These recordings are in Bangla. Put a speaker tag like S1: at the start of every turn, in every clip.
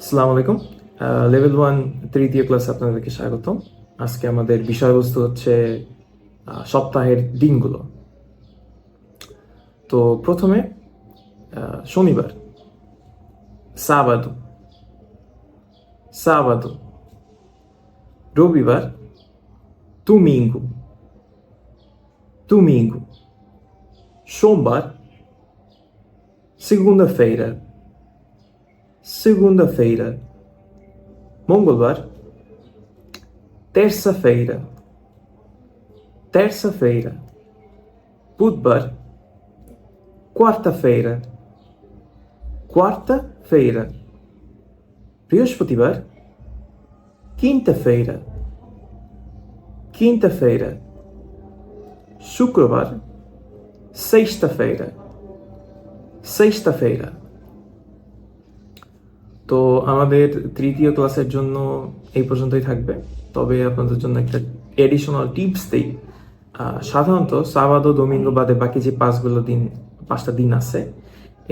S1: আসসালামু আলাইকুম। লেভেল ওয়ান তৃতীয় ক্লাসে আপনাদেরকে স্বাগতম। আজকে আমাদের বিষয়বস্তু হচ্ছে সপ্তাহের দিনগুলো। তো প্রথমে শনিবার। সাবাদু। সাবাদু। রবিবার, তুমিঙ্গু। তুমিঙ্গু। সোমবার segunda-feira segunda-feira, Mongolbar, terça-feira, terça-feira, Budbar, quarta-feira, quarta-feira, Brihaspatibar, quinta-feira, quinta-feira, Sucrobar, sexta-feira, sexta-feira. তো আমাদের তৃতীয় ক্লাসের জন্য এই পর্যন্তই থাকবে। তবে আপনাদের জন্য একটা এডিশনাল টিপস দিই। সাধারণত সাধারণত ও দোমিঙ্গো বাদে বাকি যে পাঁচগুলো দিন, পাঁচটা দিন আছে,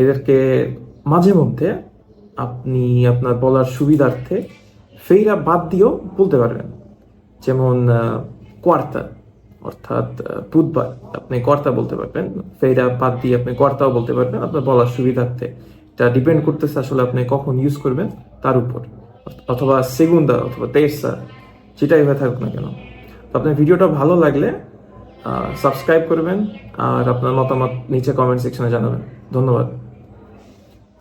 S1: এদেরকে মাঝে মধ্যে আপনি আপনার বলার সুবিধার্থে ফেইরা বাদ দিয়েও বলতে পারবেন। যেমন কোয়ার্তা, অর্থাৎ বুধবার আপনি কর্তা বলতে পারবেন। ফেইরা বাদ দিয়ে আপনি কর্তাও বলতে পারবেন আপনার বলার সুবিধার্থে। এটা ডিপেন্ড করতেছে আসলে আপনি কখন ইউজ করবেন তার উপর। অথবা সেগুন্দা অথবা তেসা যেটাই হয়ে থাকুক না কেন। তো আপনার ভিডিওটা ভালো লাগলে সাবস্ক্রাইব করবেন আর আপনার মতামত নিচে কমেন্ট সেকশনে জানাবেন। ধন্যবাদ।